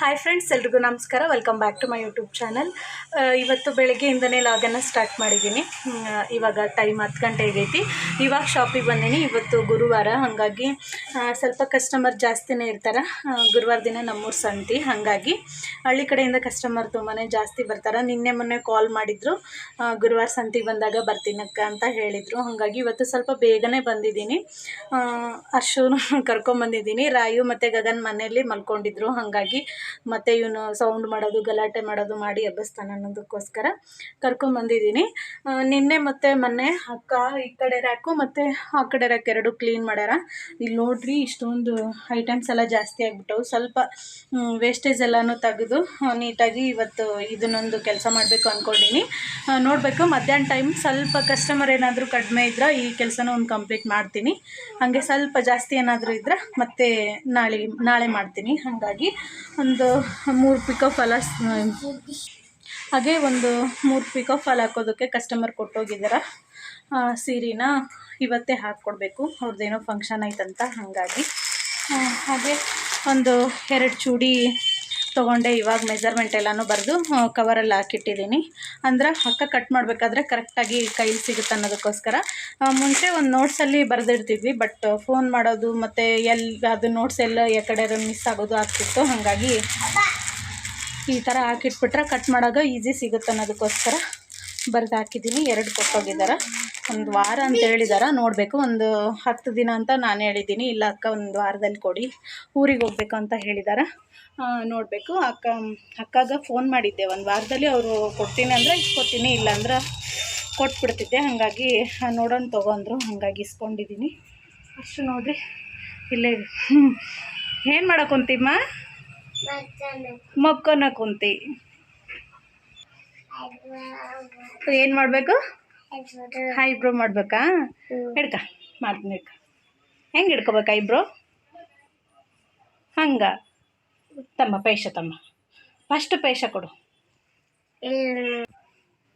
Hi friends ಎಲ್ರಿಗೂ ನಮಸ್ಕಾರ. Welcome back to my YouTube channel ಇವತ್ತು ಬೆಳಗ್ಗೆಯಿಂದನೇ ಲಾಗನ್ನು ಸ್ಟಾರ್ಟ್ ಮಾಡಿದ್ದೀನಿ. ಇವಾಗ ಟೈಮ್ ಹತ್ತು ಗಂಟೆ ಆಗೈತಿ. ಇವಾಗ ಶಾಪಿಗೆ ಬಂದೀನಿ. ಇವತ್ತು ಗುರುವಾರ, ಹಾಗಾಗಿ ಸ್ವಲ್ಪ ಕಸ್ಟಮರ್ ಜಾಸ್ತಿನೇ ಇರ್ತಾರೆ. ಗುರುವಾರ ದಿನ ನಮ್ಮೂರು ಸಂತಿ. ಹಾಗಾಗಿ, ಹಳ್ಳಿ ಕಡೆಯಿಂದ ಕಸ್ಟಮರ್ ತುಂಬಾ ಜಾಸ್ತಿ ಬರ್ತಾರೆ. ನಿನ್ನೆ ಮೊನ್ನೆ ಕಾಲ್ ಮಾಡಿದ್ರು. ಗುರುವಾರ ಸಂತಿಗೆ ಬಂದಾಗ ಬರ್ತೀನಕ್ಕ ಅಂತ ಹೇಳಿದರು. ಹಾಗಾಗಿ ಇವತ್ತು ಸ್ವಲ್ಪ ಬೇಗನೆ ಬಂದಿದ್ದೀನಿ. ಅರ್ಶೂನು ಕರ್ಕೊಂಬಂದಿದ್ದೀನಿ ರಾಯು ಮತ್ತು ಗಗನ್ ಮನೆಯಲ್ಲಿ ಮಲ್ಕೊಂಡಿದ್ರು. ಹಾಗಾಗಿ ಮತ್ತೆ ಇವನು ಸೌಂಡ್ ಮಾಡೋದು, ಗಲಾಟೆ ಮಾಡೋದು ಮಾಡಿ ಎಬ್ಬಿಸ್ತಾನೆ ಅನ್ನೋದಕ್ಕೋಸ್ಕರ ಕರ್ಕೊಂಬಂದಿದ್ದೀನಿ ನಿನ್ನೆ ಮತ್ತು ಮೊನ್ನೆ ಅಕ್ಕ ಈ ಕಡೆ ರ್ಯಾಕು ಮತ್ತು ಆ ಕಡೆ ರ್ಯಾಕ್ ಎರಡು ಕ್ಲೀನ್ ಮಾಡ್ಯಾರ. ಇಲ್ಲಿ ನೋಡ್ರಿ ಇಷ್ಟೊಂದು ಐಟಮ್ಸ್ ಎಲ್ಲ ಜಾಸ್ತಿ ಆಗಿಬಿಟ್ಟವು. ಸ್ವಲ್ಪ ವೇಸ್ಟೇಜ್ ಎಲ್ಲನೂ ತೆಗೆದು ನೀಟಾಗಿ ಇವತ್ತು ಇದನ್ನೊಂದು ಕೆಲಸ ಮಾಡಬೇಕು ಅಂದ್ಕೊಂಡಿನಿ ನೋಡಬೇಕು, ಮಧ್ಯಾಹ್ನ ಟೈಮ್ ಸ್ವಲ್ಪ ಕಸ್ಟಮರ್ ಏನಾದರೂ ಕಡಿಮೆ ಇದ್ರೆ ಈ ಕೆಲಸನ ಒಂದು ಕಂಪ್ಲೀಟ್ ಮಾಡ್ತೀನಿ. ಹಾಗೆ ಸ್ವಲ್ಪ ಜಾಸ್ತಿ ಏನಾದರೂ ಇದ್ರೆ ಮತ್ತೆ ನಾಳೆ ನಾಳೆ ಮಾಡ್ತೀನಿ. ಹಾಗಾಗಿ ಒಂದು ಮೂರು ಪಿಕಪ್ ಫಲ ಹಾಗೆ ಒಂದು ಮೂರು ಪಿಕಪ್ ಫಾಲ್ ಹಾಕೋದಕ್ಕೆ ಕಸ್ಟಮರ್ ಕೊಟ್ಟೋಗಿದ್ದಾರೆ ಸೀರೆನ ಇವತ್ತೇ ಹಾಕ್ಕೊಡ್ಬೇಕು. ಅವ್ರದ್ದೇನೋ ಫಂಕ್ಷನ್ ಐತಂತ ಹಾಗಾಗಿ. ಹಾಗೆ ಒಂದು ಎರಡು ಚೂಡಿ ತೊಗೊಂಡೆ, ಇವಾಗ ಮೆಜರ್ಮೆಂಟ್ ಎಲ್ಲನೂ ಬರೆದು ಕವರಲ್ಲಿ ಹಾಕಿಟ್ಟಿದ್ದೀನಿ. ಅಂದ್ರೆ ಅಕ್ಕ ಕಟ್ ಮಾಡಬೇಕಾದ್ರೆ ಕರೆಕ್ಟಾಗಿ ಕೈಲಿ ಸಿಗುತ್ತೆ ಅನ್ನೋದಕ್ಕೋಸ್ಕರ. ಮುಂಚೆ ಒಂದು ನೋಟ್ಸಲ್ಲಿ ಬರೆದಿಡ್ತಿದ್ವಿ ಬಟ್ ಫೋನ್ ಮಾಡೋದು ಮತ್ತು ಎಲ್ಲಿ ಅದು ನೋಟ್ಸ್ ಎಲ್ಲ ಯಾವ ಕಡೆ ಮಿಸ್ ಆಗೋದು ಆಗ್ತಿತ್ತು, ಹಾಗಾಗಿ ಈ ಥರ ಹಾಕಿಟ್ಬಿಟ್ರೆ ಕಟ್ ಮಾಡಾಗ ಈಸಿ ಸಿಗುತ್ತೆ ಅನ್ನೋದಕ್ಕೋಸ್ಕರ. ಬರೆದು ಹಾಕಿದ್ದೀನಿ. ಎರಡು ಕೊಟ್ಟೋಗಿದ್ದಾರೆ ಒಂದು ವಾರ ಅಂತ ಹೇಳಿದಾರ. ನೋಡಬೇಕು. ಒಂದು ಹತ್ತು ದಿನ ಅಂತ ನಾನು ಹೇಳಿದ್ದೀನಿ. ಇಲ್ಲ ಅಕ್ಕ ಒಂದು ವಾರದಲ್ಲಿ ಕೊಡಿ. ಊರಿಗೆ ಹೋಗ್ಬೇಕು ಅಂತ ಹೇಳಿದಾರ. ನೋಡಬೇಕು. ಅಕ್ಕ ಅಕ್ಕಾಗ ಫೋನ್ ಮಾಡಿದ್ದೆ. ಒಂದು ವಾರದಲ್ಲಿ ಅವರು ಕೊಡ್ತೀನಿ ಅಂದರೆ ಇಸ್ಕೊತೀನಿ ಇಲ್ಲಾಂದ್ರೆ ಕೊಟ್ಬಿಡ್ತಿದ್ದೆ. ಹಾಗಾಗಿ ನೋಡೋಣ ತೊಗೊಂಡ್ರು ಹಾಗಾಗಿ ಇಸ್ಕೊಂಡಿದ್ದೀನಿ. ಅಷ್ಟು ನೋಡಿರಿ. ಇಲ್ಲೇ ಏನು ಮಾಡಕ್ಕುಂತೀಮ್ಮ ಮಕ್ಕನ ಕುಂತಿ. ಏನು ಮಾಡಬೇಕು? ಐಬ್ರೋ ಮಾಡ್ಬೇಕಾ? ಹಿಡ್ಕ ಮಾಡ್ತೀನಿ ಹಿಡ್ಕ. ಹೆಂಗೆ ಹಿಡ್ಕೋಬೇಕು ಐಬ್ರೋ ಹಂಗ. ತಮ್ಮ ಪೈಸ ತಮ್ಮ. ಫಸ್ಟ್ ಪೈಶ ಕೊಡು.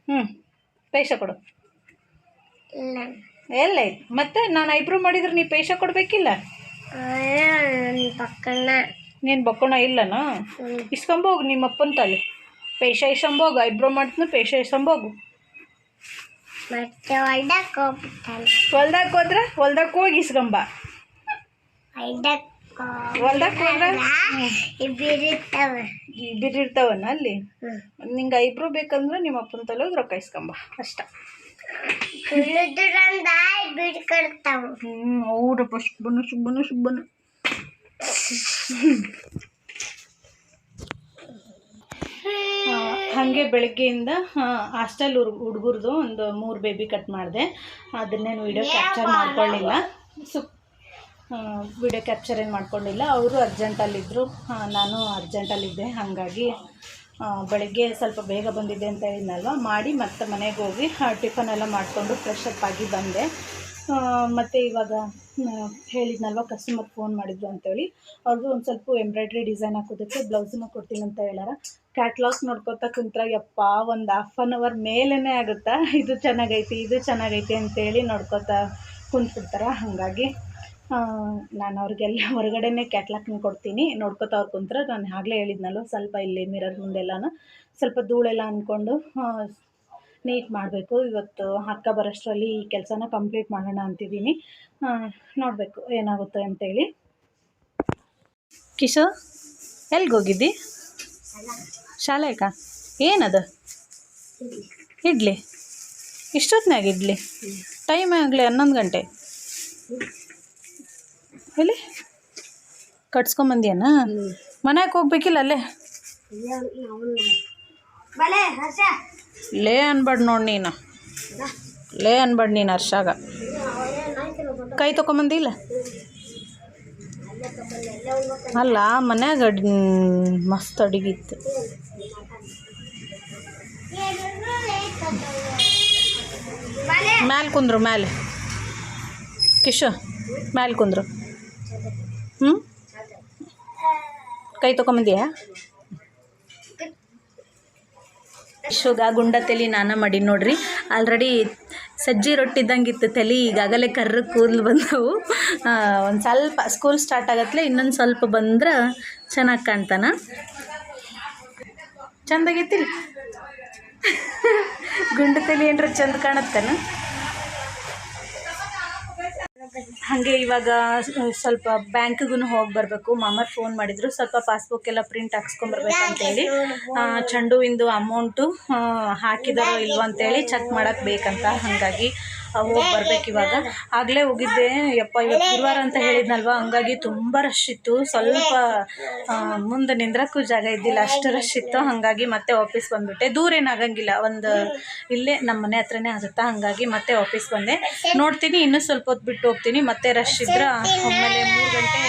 ಹ್ಞೂ ಪೈಸ ಕೊಡು. ಎಲ್ಲ ಮತ್ತೆ ನಾನು ಐಬ್ರೋ ಮಾಡಿದ್ರೆ ನೀ ಪೈಶ ಕೊಡಬೇಕಿಲ್ಲ? ನೀನ್ ನೀನು ಬಕ್ಕೋಣ ಇಲ್ಲನಾ? ಇಸ್ಕೊಂಬೋಗು ನಿಮ್ಮ ಅಪ್ಪನ ತಲೆ. ಪೇಶ ಸಂಭೋಗ ಐಬ್ರೋ ಮಾಡ್ತೀನಿ ಪೇಶ ಇಸ್ಕೊಂಬೋಗು ಮತ್ತೆ ಹೊಲ್ದಾಗ ಹೋಗ್ಬಿಟ್ಟಾನ. ಹೊಲ್ದಾಗ ಹೋದ್ರೆ ಹೊಲ್ದಾಗ ಹೋಗಿ ಇಸ್ಕೊಂಬ ಹೊಲ್ದಕ್ಕೆ ಹೊಲ್ದಾಗ ಹೋದ್ರೆ? ಬಿರಿತಾವ ಬಿದ್ದಿರ್ತಾವನ ಅಲ್ಲಿ? ನಿಂಗೆ ಐಬ್ರೋ ಬೇಕಂದ್ರೆ ನಿಮ್ಮ ಅಪ್ಪನ ತಲೆ ಹೋಗಿ ರೊಕ್ಕ ಇಸ್ಕೊಂಬ ಅಷ್ಟ. ಹ್ಞೂ ಹೌದಪ್ಪ ಶುಭನು ಶುಭನು ಶುಭನು ಹಾಗೆ ಬೆಳಗ್ಗೆಯಿಂದ ಹಾಸ್ಟೆಲ್ ಹುಡುಗರ್ದು ಹುಡುಗರದು ಒಂದು ಮೂರು ಬೇಬಿ ಕಟ್ ಮಾಡಿದೆ. ಅದನ್ನೇನು ವಿಡಿಯೋ ಕ್ಯಾಪ್ಚರ್ ಮಾಡ್ಕೊಳ್ಳಿಲ್ಲ ಸು ವಿಡಿಯೋ ಕ್ಯಾಪ್ಚರ್ ಏನು ಮಾಡ್ಕೊಂಡಿಲ್ಲ. ಅವರು ಅರ್ಜೆಂಟಲ್ಲಿದ್ದರು ನಾನು ಅರ್ಜೆಂಟಲ್ಲಿದ್ದೆ ಹಾಗಾಗಿ ಬೆಳಗ್ಗೆ ಸ್ವಲ್ಪ ಬೇಗ ಬಂದಿದ್ದೆ ಅಂತ ಹೇಳಿದ್ನಲ್ವ? ಮಾಡಿ ಮತ್ತೆ ಮನೆಗೆ ಹೋಗಿ ಟಿಫನ್ ಎಲ್ಲ ಮಾಡಿಕೊಂಡು ಫ್ರೆಶ್ ಅಪ್ ಆಗಿ ಬಂದೆ. ಮತ್ತೆ ಇವಾಗ ಹೇಳಿದ್ನಲ್ವ ಕಸ್ಟಮರ್ ಫೋನ್ ಮಾಡಿದ್ರು ಅಂತೇಳಿ. ಅವ್ರದ್ದು ಒಂದು ಸ್ವಲ್ಪ ಎಂಬ್ರಾಯ್ಡ್ರಿ ಡಿಸೈನ್ ಹಾಕೋದಕ್ಕೆ ಬ್ಲೌಸನ್ನು ಕೊಡ್ತೀನಿ ಅಂತ ಹೇಳಾರ ಕ್ಯಾಟ್ಲಾಗ್ಸ್ ನೋಡ್ಕೊತಾ ಕುಂತ್ರ, ಯಪ್ಪ, ಒಂದು ಹಾಫ್ ಆನ್ ಅವರ್ ಮೇಲೇ ಆಗುತ್ತಾ? ಇದು ಚೆನ್ನಾಗೈತಿ ಇದು ಚೆನ್ನಾಗೈತಿ ಅಂತೇಳಿ ನೋಡ್ಕೊತಾ ಕುಂತ್ಬಿಡ್ತಾರೆ. ಹಾಗಾಗಿ ನಾನು ಅವ್ರಿಗೆಲ್ಲ ಹೊರಗಡೆನೇ ಕ್ಯಾಟ್ಲಾಕ್ನ ಕೊಡ್ತೀನಿ. ನೋಡ್ಕೊತಾ ಅವ್ರು ಕುಂತ್ರ. ನಾನು ಆಗಲೇ ಹೇಳಿದ್ನಲ್ವ, ಸ್ವಲ್ಪ ಇಲ್ಲಿ ಮಿರರ್ ಮುಂದೆಲ್ಲನೂ. ಸ್ವಲ್ಪ ಧೂಳೆಲ್ಲ ಅಂದ್ಕೊಂಡು ನೀಟ್ ಮಾಡಬೇಕು. ಇವತ್ತು ಅಕ್ಕ ಬರೋಷ್ಟರಲ್ಲಿ ಈ ಕೆಲಸನ ಕಂಪ್ಲೀಟ್ ಮಾಡೋಣ ಅಂತಿದ್ದೀನಿ. ನೋಡಬೇಕು ಏನಾಗುತ್ತೆ ಅಂತೇಳಿ. ಕಿಶೋ ಎಲ್ಲಿಗೆ ಹೋಗಿದ್ದಿ ಶಾಲೆಗ ಏನದು? ಇಡ್ಲಿ. ಇಷ್ಟೊತ್ತಿನಾಗ ಇಡ್ಲಿ? ಟೈಮ್ ಆಗಲಿ ಹನ್ನೊಂದು ಗಂಟೆ. ಎಲ್ಲಿ? ಕಟ್ಸ್ಕೊಂಬಂದಿಯನ ಮನೆಗೆ ಹೋಗ್ಬೇಕಿಲ್ಲ ಅಲ್ಲೇ? ಲೇ ಅನ್ಬೇಡ ನೋಡಿ ನೀನು. ಲೇ ಅನ್ಬೇಡ ನೀನು ಅರ್ಷಾಗ. ಕೈ ತೊಗೊಂಬಂದಿಲ್ಲ ಅಲ್ಲ, ಮನ್ಯಾಗ ಅಡ್ ಮಸ್ತ್ ಅಡಿಗಿತ್ತು. ಮ್ಯಾಲೆ ಕುಂದ್ರು, ಮ್ಯಾಲೆ. ಕಿಶ, ಮ್ಯಾಲೆ ಕುಂದ್ರು. ಹ್ಞೂ ಕೈ ತೊಗೊಂಬಂದಿಯಾ ಶುಗ, ಗುಂಡ ತಲೆ, ನಾನ ಮಾಡಿ ನೋಡ್ರಿ. ಆಲ್ರೆಡಿ ಸಜ್ಜಿ ರೊಟ್ಟಿ ಇದ್ದಂಗಿತ್ತು ತಲೆ, ಈಗಾಗಲೇ ಕರ್ರ ಕೂದಲು ಬಂದವು. ಒಂದು ಸ್ವಲ್ಪ ಸ್ಕೂಲ್ ಸ್ಟಾರ್ಟ್ ಆಗತ್ತಲೆ ಇನ್ನೊಂದು ಸ್ವಲ್ಪ ಬಂದ್ರೆ ಚೆನ್ನಾಗಿ ಕಾಣ್ತಾನ. ಚಂದಾಗೈತಿಲ್ಲ ಗುಂಡ ತಲೆ ಏನ್ರ ಚಂದ ಕಾಣತ್ತೇನ? ಹಾಗೆ ಇವಾಗ ಸ್ವಲ್ಪ ಬ್ಯಾಂಕ್ಗೂ ಹೋಗಿ ಬರಬೇಕು. ಮಾಮರ್ ಫೋನ್ ಮಾಡಿದ್ರು. ಸ್ವಲ್ಪ ಪಾಸ್ಬುಕ್ ಎಲ್ಲ ಪ್ರಿಂಟ್ ಹಾಕ್ಸ್ಕೊಂಬರ್ಬೇಕಂತೇಳಿ ಚೆಂಡು ಹೂವಿಂದು ಅಮೌಂಟು ಹಾಕಿದಾರೋ ಇಲ್ವೋ ಅಂತೇಳಿ ಚೆಕ್ ಮಾಡೋಕ್ಕೆ ಬೇಕಂತ. ಹಾಗಾಗಿ ಹೋಗಿ ಬರ್ಬೇಕು ಇವಾಗ. ಆಗಲೇ ಹೋಗಿದ್ದೆ. ಯಪ್ಪ ಇವತ್ತು ಗುರುವಾರ ಅಂತ ಹೇಳಿದ್ನಲ್ವ? ಹಂಗಾಗಿ ತುಂಬ ರಶ್ ಇತ್ತು. ಸ್ವಲ್ಪ ಮುಂದೆ ನಿಂದ್ರಕ್ಕೂ ಜಾಗ ಇದ್ದಿಲ್ಲ. ಅಷ್ಟು ರಶ್ ಇತ್ತು. ಹಾಗಾಗಿ ಮತ್ತೆ ವಾಪಸ್ ಬಂದ್ಬಿಟ್ಟೆ. ದೂರ ಏನಾಗಂಗಿಲ್ಲ ಒಂದು, ಇಲ್ಲೇ ನಮ್ಮ ಮನೆ ಹತ್ರನೇ ಆಗುತ್ತಾ? ಹಾಗಾಗಿ ಮತ್ತೆ ವಾಪಸ್ ಬಂದೆ. ನೋಡ್ತೀನಿ. ಇನ್ನೂ ಸ್ವಲ್ಪ ಹೊತ್ತು ಬಿಟ್ಟು ಹೋಗ್ತೀನಿ. ಮತ್ತೆ ರಶ್ ಇದ್ರೆ ಆಮೇಲೆ ಮೂರು ಗಂಟೆ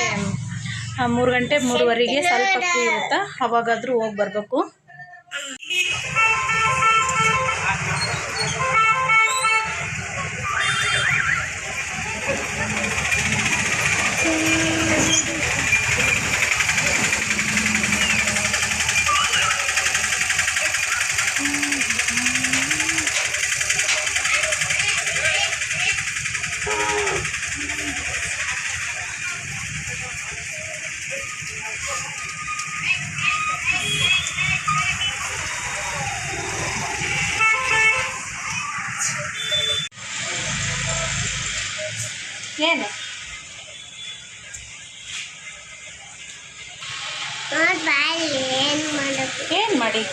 ಮೂರು ಗಂಟೆ ಮೂರುವರೆಗೆ ಸ್ವಲ್ಪ ಫ್ರೀ ಇರುತ್ತಾ? ಅವಾಗಾದರೂ ಹೋಗಿ ಬರಬೇಕು. ಏನು ಬಾಯಿ ಏನು ಮಾಡಬೇಕು ಏನು ಮಾಡಿ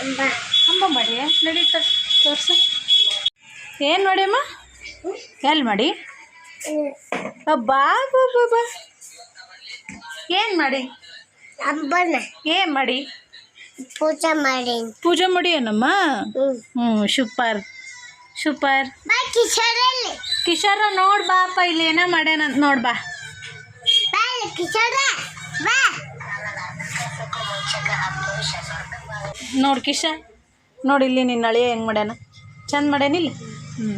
ಅಂಬ ಅಂಬ ಮಾಡಿ ನಡೀತ? ತೋರಿಸು. ಏನು ಮಾಡಿ ಅಮ್ಮ? ಎಲ್ಲಿ ಮಾಡಿ? ಬಾ ಬಾ ಏನು ಮಾಡಿ? ಹಬ್ಬನ. ಏನು ಮಾಡಿ? ಪೂಜೆ ಮಾಡಿ. ಪೂಜೆ ಮಾಡಿ ಏನಮ್ಮ? ಹ್ಞೂ ಸೂಪರ್. ಸೂಪರ್. ಕಿಶೋರ ನೋಡ್ ಬಾಪ ಇಲ್ಲಿ ಏನೋ ಮಾಡ್ಯಾನ ನೋಡ್ ಬಾ. ಕಿಶೋರ ನೋಡ್ ಕಿಶ ನೋಡಿ ಇಲ್ಲಿ ನಿನ್ನ ಅಳಿಯ ಹೆಂಗೆ ಮಾಡ್ಯಾನ? ಚಂದ ಮಾಡ್ಯಾನಿಲ್ಲ ಹ್ಞೂ